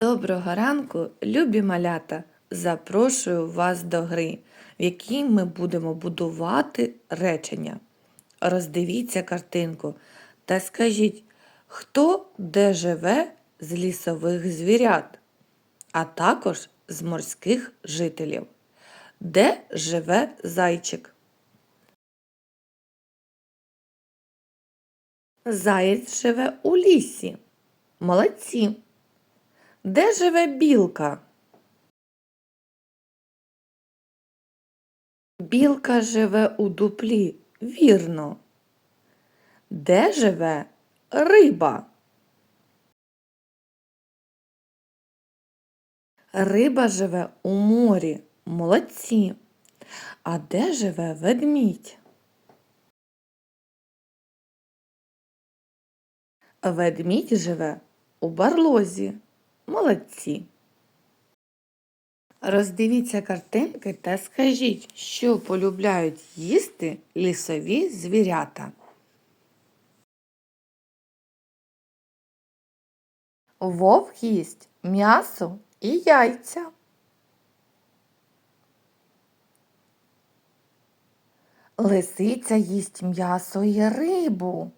Доброго ранку, любі малята! Запрошую вас до гри, в якій ми будемо будувати речення. Роздивіться картинку та скажіть, хто де живе з лісових звірят, а також з морських жителів. Де живе зайчик? Заєць живе у лісі. Молодці. Де живе білка? Білка живе у дуплі, вірно. Де живе риба? Риба живе у морі, молодці. А де живе ведмідь? Ведмідь живе у барлозі. Молодці. Роздивіться картинки та скажіть, що полюбляють їсти лісові звірята. Вовк їсть м'ясо і яйця. Лисиця їсть м'ясо і рибу.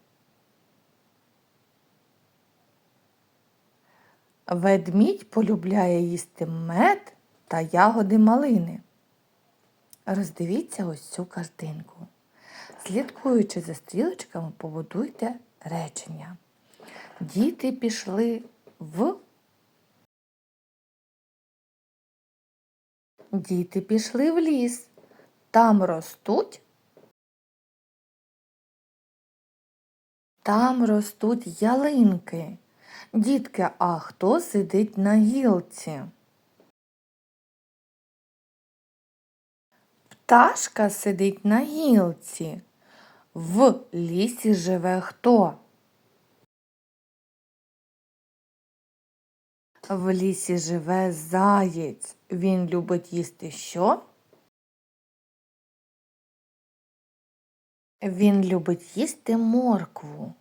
Ведмідь полюбляє їсти мед та ягоди малини. Роздивіться ось цю картинку. Слідкуючи за стрілочками, побудуйте речення. Діти пішли в. Діти пішли в ліс. Там ростуть. Там ростуть ялинки. Дітки, а хто сидить на гілці? Пташка сидить на гілці. В лісі живе хто? В лісі живе заєць. Він любить їсти що? Він любить їсти моркву.